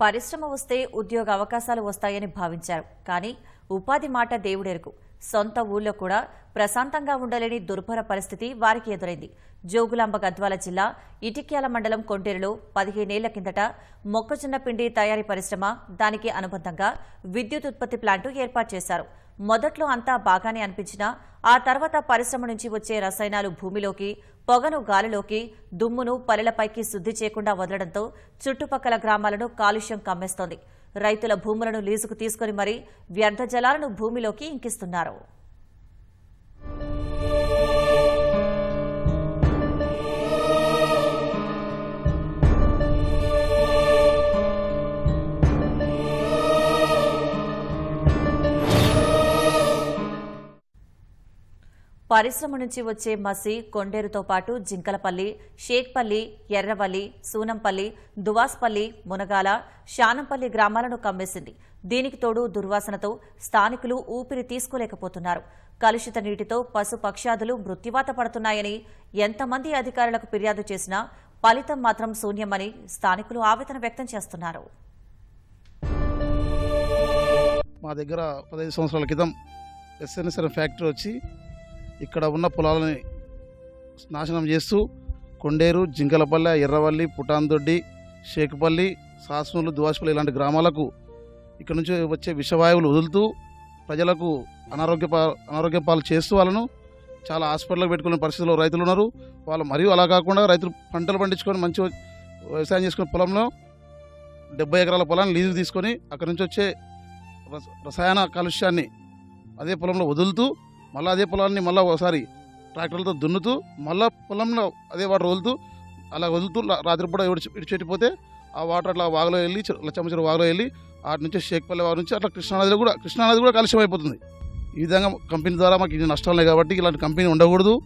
పరిశ్రమ వస్తే ఉద్యోగ అవకాశాలు వస్తాయని భావించారు. కానీ ఉపాధి మాట దేవుడెరుకు. సొంత ఊళ్ళో కూడా ప్రశాంతంగా ఉండలేని దుర్భర పరిస్థితి వారికి ఎదురైంది. జోగులాంబ గద్వాల జిల్లా ఇటిక్యాల మండలం కొంటేరులో పదిహేనేళ్ళ కిందట మొక్కజొన్న పిండి తయారీ పరిశ్రమ దానికి అనుబంధంగా విద్యుత్ ఉత్పత్తి ప్లాంటు ఏర్పాటు చేశారు. మొదట్లో అంతా బాగానే అనిపించినా ఆ తర్వాత పరిశ్రమ నుంచి వచ్చే రసాయనాలు భూమిలోకి పొగను గాలిలోకి దుమ్మును పల్లెలపైకి శుద్ధి చేయకుండా వదలడంతో చుట్టుపక్కల గ్రామాలను కాలుష్యం కమ్మేస్తోంది. రైతుల భూములను లీజుకు తీసుకుని మరీ వ్యర్థ జలాలను భూమిలోకి ఇంకిస్తున్నారు. పరిశ్రమ నుంచి వచ్చే మసి కొండేరుతో పాటు జింకలపల్లి షేక్పల్లి ఎర్రవల్లి సూనంపల్లి దువాస్పల్లి మునగాల శానంపల్లి గ్రామాలను కమ్మేసింది. దీనికి తోడు దుర్వాసనతో స్థానికులు ఊపిరి తీసుకోలేకపోతున్నారు. కలుషిత నీటితో పశుపక్షాదులు మృత్యువాత పడుతున్నాయని ఎంతమంది అధికారులకు ఫిర్యాదు చేసినా ఫలితం మాత్రం శూన్యమని స్థానికులు ఆవేదన వ్యక్తం చేస్తున్నారు. మా దగ్గర పదహైదు సంవత్సరాల క్రితం ఎస్ఎన్ఎస్ఎన్ ఫ్యాక్టరీ వచ్చి ఇక్కడ ఉన్న పొలాలని నాశనం చేస్తూ కొండేరు జింకలపల్లె ఎర్రవల్లి పుటాందొడ్డి షేకుపల్లి సాస్నూలు దువాసుపల్లి ఇలాంటి గ్రామాలకు ఇక్కడ నుంచి వచ్చే విషవాయువులు వదులుతూ ప్రజలకు అనారోగ్య అనారోగ్య పాలు చేస్తూ వాళ్ళను చాలా హాస్పిటల్కి పెట్టుకునే పరిస్థితిలో రైతులు ఉన్నారు. వాళ్ళు మరియు అలా కాకుండా రైతులు పంటలు పండించుకొని మంచి వ్యవసాయం చేసుకునే పొలంలో డెబ్బై ఎకరాల పొలాన్ని లీజు తీసుకొని అక్కడి నుంచి వచ్చే రస- రసాయన కాలుష్యాన్ని అదే పొలంలో వదులుతూ మళ్ళీ అదే పొలాన్ని మళ్ళీ ఒకసారి ట్రాక్టర్లతో దున్నుతూ మళ్ళీ పొలంలో అదే వాటర్ వదులుతూ అలా వదులుతూ రాత్రిపూట విడిచి విడిచిపెట్టిపోతే ఆ వాటర్ అట్లా వాగులో వెళ్ళి చె- వాగులో వెళ్ళి అటు నుంచి షేక్పల్లి వారి నుంచి అట్లా కృష్ణానదిలో కూడా కృష్ణానది కూడా కాలుష్యం అయిపోతుంది. ఈ విధంగా కంపెనీ ద్వారా మాకు ఇది నష్టాలు ఉన్నాయి కాబట్టి ఇలాంటి కంపెనీ ఉండకూడదు.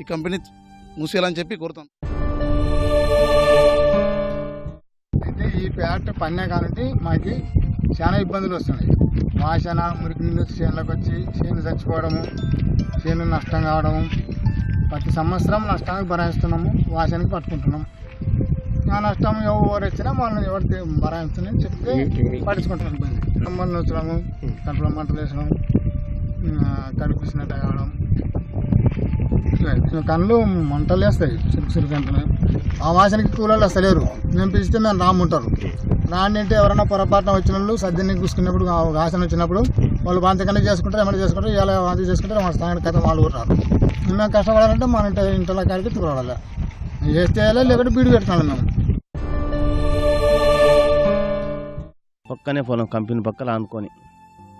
ఈ కంపెనీ మూసేయాలని చెప్పి కోరుతాం. అయితే ఈ ప్యాట్ పన్నే కాబట్టి మాకు చాలా ఇబ్బందులు వస్తున్నాయి. వాసన మురికి నీళ్ళు చేనులకు వచ్చి చేను చచ్చిపోవడము చేను నష్టం కావడము ప్రతి సంవత్సరం నష్టానికి భరాయిస్తున్నాము వాసనకి పట్టుకుంటున్నాం ఆ నష్టం ఎవరు వచ్చినా మనం ఎవరు భరాయిస్తున్నాం చెప్తే పట్టించుకుంటాం ఇబ్బంది. కమ్మలు నొచ్చడము కడుపులో మంటలు వేసడం కడుపు ఇచ్చినట్టు కావడం. కళ్ళు మంటలు వేస్తాయి చిరుకు చిరుకు ఆ వాసనకి కూలర్లు వస్తలేరు. మేము పిలిస్తే మేము రాముంటారు. రాండి అంటే ఎవరైనా పొరపాటున వచ్చిన వాళ్ళు సద్దిని కూసుకున్నప్పుడు ఆశన వచ్చినప్పుడు వాళ్ళు వాంతికన్నా చేసుకుంటారు ఏమైనా చేసుకుంటారు ఇలా వాంతి చేసుకుంటారు మన స్థానిక కథ వాళ్ళు కూడా మేము కష్టపడాలంటే మన ఇంటి ఇంట్లో కాడికి చూడాలి చేస్తే వేయాలి, లేకుంటే బీడు పెడుతున్నాం మేము. పక్కనే పొలం కంపెనీ పక్కన ఆనుకొని.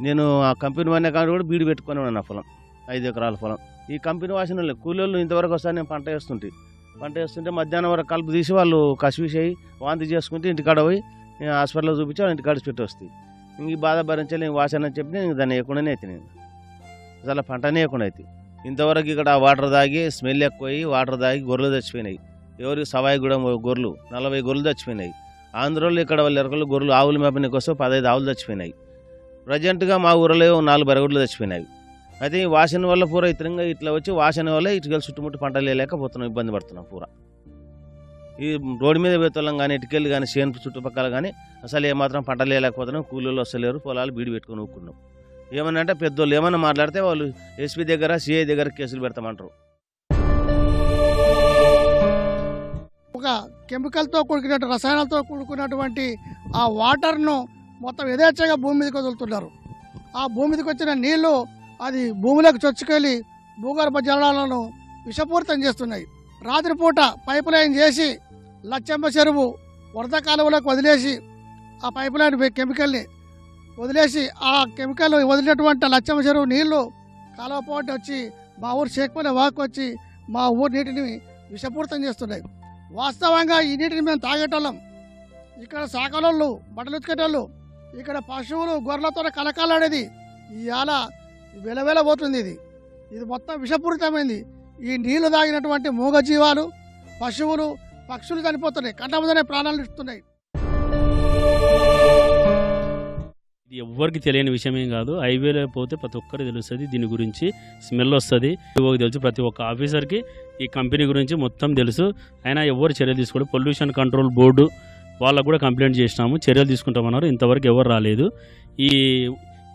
నేను ఆ కంపెనీ వాడిన కాడ కూడా బీడు పెట్టుకొని ఉన్నాను ఆ పొలం ఐదు ఎకరాల పొలం. ఈ కంపెనీ వాసిన వాళ్ళు కూలీళ్ళు ఇంతవరకు వస్తాను నేను పంట వేస్తుంటే పంట వేస్తుంటే మధ్యాహ్నం వరకు కలుపు తీసి వాళ్ళు కసివిసి అయ్యి వాంతి చేసుకుంటే ఇంటికాడ పోయి హాస్పిటల్లో చూపించి వాళ్ళ ఇంటికాడ పెట్టి వస్తాయి. ఇంక ఈ బాధ భరించాలి ఇంక వాసన అని చెప్పి నేను దాన్ని వేయకుండానే అయితే నేను అసలు పంటనే వేయకుండా అయితే. ఇంతవరకు ఇక్కడ వాటర్ తాగి స్మెల్ ఎక్కువ వాటర్ తాగి గొర్రెలు చచ్చిపోయినాయి. ఎవరికి సవాయి కూడా గొర్రెలు నలభై గొర్రెలు చచ్చిపోయినాయి. ఆంధ్రలో ఇక్కడ వాళ్ళ ఎరకలు గొర్రెలు ఆవులు మేపనికి వస్తే పదహైదు ఆవులు చచ్చిపోయినాయి. ప్రజెంట్గా మా ఊరిలో నాలుగు బరగొడ్లు చచ్చిపోయినాయి. అయితే ఈ వాసన వల్ల పూర ఇతరంగా ఇట్లా వచ్చి వాసన వల్ల ఇటుకలు చుట్టుముట్టు పంటలు వేయలేకపోతున్నాం ఇబ్బంది పడుతున్నాం పూర. ఈ రోడ్డు మీద పోతున్నాం కానీ ఇటుకెళ్ళి కానీ చేను చుట్టుపక్కల కానీ అసలు ఏమాత్రం పంటలు వేయలేకపోతున్నాం కూలీలు వస్తలేరు పొలాలు బీడి పెట్టుకుని ఊక్కున్నాం ఏమన్నా అంటే పెద్దోళ్ళు ఏమన్నా మాట్లాడితే వాళ్ళు ఎస్పీ దగ్గర సిఐ దగ్గర కేసులు పెడతామంటారు. ఒక కెమికల్తో కూడుకున్న రసాయనాలతో కూడుకున్నటువంటి ఆ వాటర్ను మొత్తం యథేచ్ఛగా భూమి మీదకి వదులుతున్నారు. ఆ భూమి మీదకి వచ్చిన నీళ్ళు అది భూమిలోకి చొచ్చుకెళ్ళి భూగర్భ జలాలను విషపూరితం చేస్తున్నాయి. రాత్రిపూట పైప్ లైన్ చేసి లచ్చమ్మ చెరువు వరద కాలువలోకి వదిలేసి ఆ పైప్ లైన్ కెమికల్ని వదిలేసి ఆ కెమికల్ వదిలినటువంటి లచ్చమ్మ చెరువు నీళ్ళు కాలువ పోటీ వచ్చి మా ఊరు షేక్పల్లి వాక్ వచ్చి మా ఊరు నీటిని విషపూరితం చేస్తున్నాయి. వాస్తవంగా ఈ నీటిని మేము తాగేటోళ్ళం. ఇక్కడ సాకలోళ్ళు బట్టలు ఉతికేటోళ్ళు ఇక్కడ పశువులు గొర్రెలతో కలకాలాడేది. ఇవాళ వెలవెల పోతుంది ఇది. ఇది మొత్తం విషపూరితమైంది. ఈ నీళ్ళు తాగినటువంటి మూగజీవాలు పశువులు పక్షులు చనిపోతున్నాయి. కంట ముందనే ప్రాణాలు ఇస్తున్నాయి ఇది ఎవ్వరికి తెలియని విషయమేం కాదు. హైవేలో పోతే ప్రతి ఒక్కరికి తెలుస్తుంది. దీని గురించి స్మెల్ వస్తుంది. తెలుసు ప్రతి ఒక్క ఆఫీసర్కి ఈ కంపెనీ గురించి మొత్తం తెలుసు. అయినా ఎవరు చర్యలు తీసుకోడు పొల్యూషన్ కంట్రోల్ బోర్డు వాళ్ళకు కూడా కంప్లైంట్ చేసినాము. చర్యలు తీసుకుంటామన్నారు. ఇంతవరకు ఎవరు రాలేదు. ఈ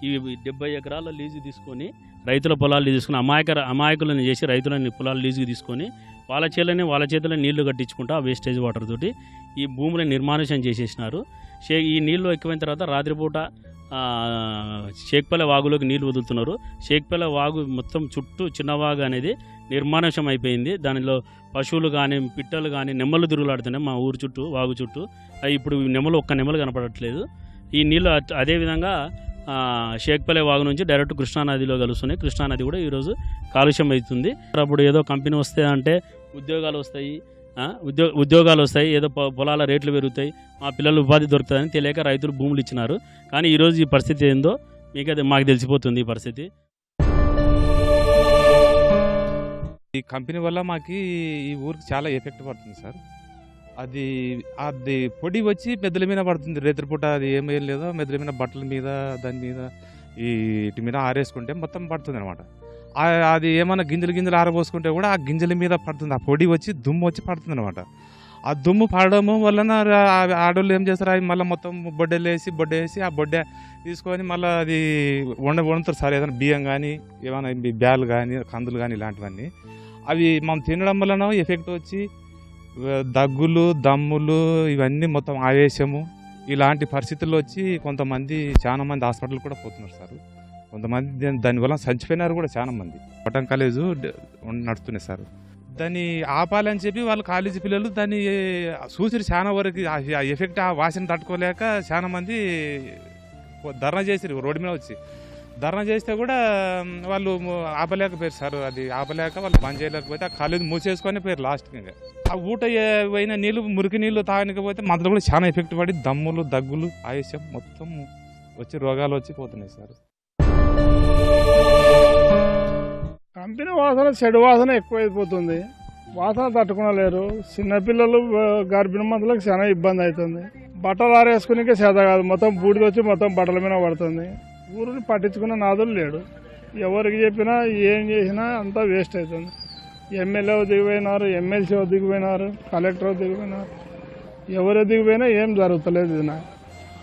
ఈ డెబ్బై ఎకరాల లీజు తీసుకొని రైతుల పొలాలు తీసుకుని అమాయక అమాయకులను చేసి రైతులని పొలాలు లీజుకి తీసుకొని వాళ్ళ చేతిలోనే వాళ్ళ చేతిలో నీళ్ళు కట్టించుకుంటా ఆ వేస్టేజ్ వాటర్ తోటి ఈ భూములను నిర్మానుష్యం చేసేసినారు. షే ఈ నీళ్ళు ఎక్కువైన తర్వాత రాత్రిపూట షేక్పల్లె వాగులోకి నీళ్ళు వదులుతున్నారు. షేక్పల్లె వాగు మొత్తం చుట్టూ చిన్న వాగు అనేది నిర్మానుష్యం అయిపోయింది. దానిలో పశువులు కానీ పిట్టలు కానీ నెమ్మలు తిరుగులాడుతున్నాయి మా ఊరు చుట్టూ వాగు చుట్టూ. అవి ఇప్పుడు నెమలు నెమ్మలు ఒక్క నెమ్మలు కనపడట్లేదు. ఈ నీళ్ళు అదేవిధంగా షేక్పల్లె వాగు నుంచి డైరెక్ట్ కృష్ణానదిలో కలుస్తున్నాయి. కృష్ణానది కూడా ఈరోజు కాలుష్యం అవుతుంది. అప్పుడు ఏదో కంపెనీ వస్తే అంటే ఉద్యోగాలు వస్తాయి ఉద్యో ఉద్యోగాలు వస్తాయి ఏదో పొ- పొలాల రేట్లు పెరుగుతాయి మా పిల్లలు ఉపాధి దొరుకుతుందని తెలియక రైతులు భూములు ఇచ్చినారు. కానీ ఈరోజు ఈ పరిస్థితి ఏందో మీకు అది మాకు తెలిసిపోతుంది ఈ పరిస్థితి. ఈ కంపెనీ వల్ల మాకు ఈ ఊరికి చాలా ఎఫెక్ట్ పడుతుంది సార్. అది అది పొడి వచ్చి మెదల మీద పడుతుంది. రేత్రిపూట అది ఏం ఏం లేదో మెదల మీద బట్టల మీద దాని మీద ఈ వీటి మీద ఆరేసుకుంటే మొత్తం పడుతుంది అనమాట అది ఏమైనా గింజలు గింజలు ఆరబోసుకుంటే కూడా ఆ గింజల మీద పడుతుంది. ఆ పొడి వచ్చి దుమ్ము వచ్చి పడుతుంది అనమాట ఆ దుమ్ము పడడము వలన ఆడవాళ్ళు ఆడోళ్ళు ఏం చేస్తారు? అవి మళ్ళీ మొత్తం బొడ్డెలు వేసి బొడ్డ వేసి ఆ బొడ్డ తీసుకొని మళ్ళీ అది వండ వండుతారు సార్. ఏదైనా బియ్యం కానీ ఏమైనా బ్యాలు కానీ కందులు కానీ ఇలాంటివన్నీ. అవి మనం తినడం వలన ఎఫెక్ట్ వచ్చి దగ్గులు దమ్ములు ఇవన్నీ మొత్తం ఆవేశము. ఇలాంటి పరిస్థితుల్లో వచ్చి కొంతమంది చాలా మంది హాస్పిటల్ కూడా పోతున్నారు సార్. కొంతమంది దానివల్ల చచ్చిపోయినారు కూడా చాలా మంది పట్టం కాలేజు నడుస్తున్నాయి సార్. దాన్ని ఆపాలని చెప్పి వాళ్ళ కాలేజీ పిల్లలు దాన్ని చూసి చాలా వరకు ఆ- ఎఫెక్ట్ ఆ వాసన తట్టుకోలేక చాలా మంది ధర్నా చేసారు రోడ్డు మీద వచ్చి. ధర్నా చేస్తే కూడా వాళ్ళు ఆపలేకపోయారు సార్. అది ఆపలేక వాళ్ళు బంద్ చేయలేకపోతే ఆ కాలేజ్ మూసేసుకొని పోయారు లాస్ట్ ఇంకా. ఆ ఊట పోయిన నీళ్ళు మురికి నీళ్ళు తాగనికపోతే మందులు కూడా చాలా ఎఫెక్ట్ పడి దమ్ములు దగ్గులు ఆయుష్యం మొత్తం వచ్చి రోగాలు వచ్చి పోతున్నాయి సార్. కంపెనీ వాసన చెడు వాసన ఎక్కువైపోతుంది. వాసన తట్టుకునలేరు. చిన్నపిల్లలు గర్భిణ మందులకు చాలా ఇబ్బంది అవుతుంది. బట్టలు ఆరేసుకునే సేద కాదు. మొత్తం బూడిద వచ్చి మొత్తం బట్టల మీద పడుతుంది. ఊరిని పట్టించుకున్న నాదులు లేడు. ఎవరికి చెప్పినా ఏం చేసినా అంతా వేస్ట్ అవుతుంది. ఎమ్మెల్యే దిగిపోయినారు ఎమ్మెల్సీ దిగిపోయినారు కలెక్టర్ దిగిపోయినారు ఎవరు దిగిపోయినా ఏం జరుగుతలేదు ఇది నాకు.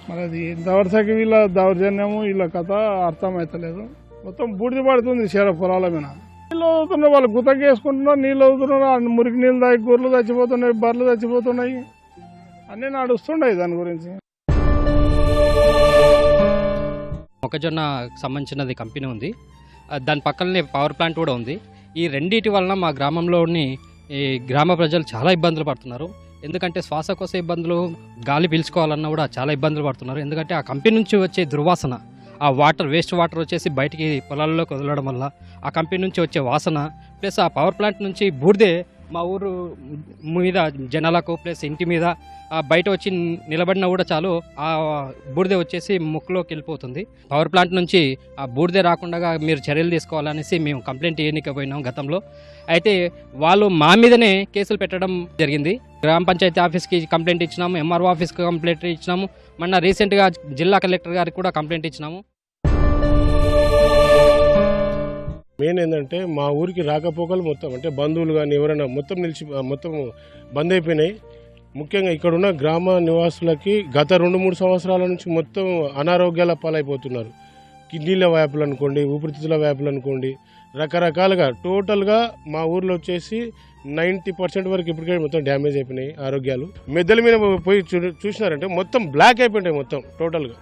మరి అది దవర్సకి వీళ్ళ దౌర్జన్యము వీళ్ళ కథ అర్థమవుతలేదు మొత్తం బూడిద పడుతుంది చీర పొలాల మీద. నీళ్ళు అవుతున్నారు వాళ్ళు గుతకేసుకుంటున్నారు నీళ్ళు అవుతున్నారు మురికి నీళ్ళు తాగి గొర్రెలు చచ్చిపోతున్నాయి బర్రెలు చచ్చిపోతున్నాయి. అన్నీ నడుస్తుండే దాని గురించి. మొక్కజొన్న సంబంధించినది కంపెనీ ఉంది. దాని పక్కనే పవర్ ప్లాంట్ కూడా ఉంది. ఈ రెండింటి వలన మా గ్రామంలోని ఈ గ్రామ ప్రజలు చాలా ఇబ్బందులు పడుతున్నారు. ఎందుకంటే శ్వాసకోశ ఇబ్బందులు గాలి పీల్చుకోవాలన్నా కూడా చాలా ఇబ్బందులు పడుతున్నారు. ఎందుకంటే ఆ కంపెనీ నుంచి వచ్చే దుర్వాసన ఆ వాటర్ వేస్ట్ వాటర్ వచ్చేసి బయటికి పొలాల్లోకి వదలడం వల్ల ఆ కంపెనీ నుంచి వచ్చే వాసన ప్లస్ ఆ పవర్ ప్లాంట్ నుంచి బూడిదే మా ఊరు మీద జనాలకు ప్లస్ ఇంటి మీద బయట వచ్చి నిలబడినా కూడా చాలు ఆ బూడిద వచ్చేసి ముక్కులోకి వెళ్ళిపోతుంది. పవర్ ప్లాంట్ నుంచి ఆ బూడిద రాకుండా మీరు చర్యలు తీసుకోవాలనేసి మేము కంప్లైంట్ చేయనికపోయినాం గతంలో. అయితే వాళ్ళు మా మీదనే కేసులు పెట్టడం జరిగింది. గ్రామ పంచాయతీ ఆఫీస్కి కంప్లైంట్ ఇచ్చినాము ఎంఆర్ఓ ఆఫీస్కి కంప్లైంట్ ఇచ్చినాము మొన్న రీసెంట్గా జిల్లా కలెక్టర్ గారికి కూడా కంప్లైంట్ ఇచ్చినాము. మెయిన్ ఏంటంటే మా ఊరికి రాకపోకలు మొత్తం అంటే బంధువులు కానీ ఎవరైనా మొత్తం నిలిచి మొత్తం బంద్ అయిపోయినాయి. ముఖ్యంగా ఇక్కడున్న గ్రామ నివాసులకి గత రెండు మూడు సంవత్సరాల నుంచి మొత్తం అనారోగ్యాల పాలైపోతున్నారు. కిడ్నీల వ్యాపులు అనుకోండి ఊపిరితిత్తుల వ్యాపులు అనుకోండి రకరకాలుగా టోటల్గా మా ఊర్లో వచ్చేసి నైంటీ పర్సెంట్ వరకు ఇప్పటికే మొత్తం డ్యామేజ్ అయిపోయినాయి ఆరోగ్యాలు. మెద్దల మీద పోయి చూ చూసినారంటే మొత్తం బ్లాక్ అయిపోయినాయి మొత్తం టోటల్గా.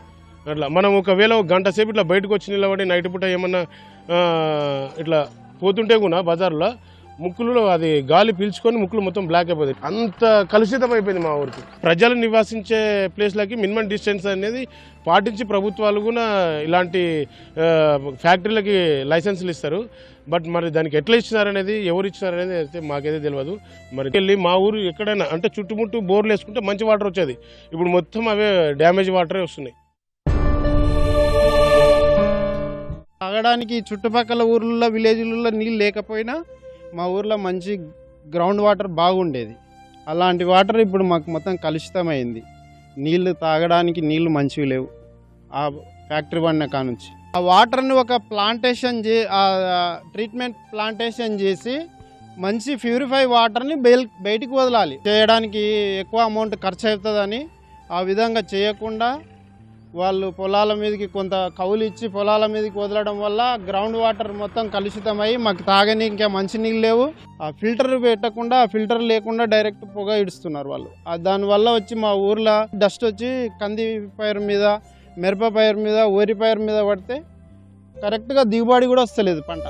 అట్లా. మనం ఒకవేళ ఒక గంట సేపు ఇట్లా బయటకు వచ్చి నిలబడి నైట్ పూట ఏమన్నా ఇట్లా పోతుంటే కూడా బజార్లో ముక్కులు అది గాలి పీల్చుకొని ముక్కులు మొత్తం బ్లాక్ అయిపోతుంది అంత కలుషితం అయిపోయింది మా ఊరికి. ప్రజలు నివాసించే ప్లేస్లకి మినిమం డిస్టెన్స్ అనేది పాటించి ప్రభుత్వాలు కూడా ఇలాంటి ఫ్యాక్టరీలకి లైసెన్సులు ఇస్తారు. బట్ మరి దానికి ఎట్లా ఇచ్చినారనేది ఎవరు ఇచ్చినారనేది అయితే మాకైతే తెలియదు మరి వెళ్ళి మా ఊరు ఎక్కడైనా అంటే చుట్టుముట్టు బోర్లు వేసుకుంటే మంచి వాటర్ వచ్చేది. ఇప్పుడు మొత్తం అవే డ్యామేజ్ వాటరే వస్తున్నాయి. తాగడానికి చుట్టుపక్కల ఊర్లలో విలేజ్లలో నీళ్ళు లేకపోయినా మా ఊర్లో మంచి గ్రౌండ్ వాటర్ బాగుండేది. అలాంటి వాటర్ ఇప్పుడు మాకు మొత్తం కలుషితమైంది. నీళ్ళు తాగడానికి నీళ్ళు మంచివి లేవు. ఆ ఫ్యాక్టరీ పడిన కానుంచి. ఆ వాటర్ని ఒక ప్లాంటేషన్ చే ట్రీట్మెంట్ ప్లాంటేషన్ చేసి మంచి ప్యూరిఫై వాటర్ని బయల్ బయటికి వదలాలి. చేయడానికి ఎక్కువ అమౌంట్ ఖర్చు అవుతుందని ఆ విధంగా చేయకుండా వాళ్ళు పొలాల మీదకి కొంత కౌలు ఇచ్చి పొలాల మీదకి వదలడం వల్ల గ్రౌండ్ వాటర్ మొత్తం కలుషితమై మాకు తాగని ఇంకా మంచి నీళ్ళు లేవు. ఆ ఫిల్టర్ పెట్టకుండా ఫిల్టర్ లేకుండా డైరెక్ట్ పొగ ఇడుస్తున్నారు వాళ్ళు. దానివల్ల వచ్చి మా ఊర్లో డస్ట్ వచ్చి కంది పైరు మీద మిరప పైర్ మీద వరి పైరు మీద పడితే కరెక్ట్గా దిగుబడి కూడా వస్తలేదు పంట.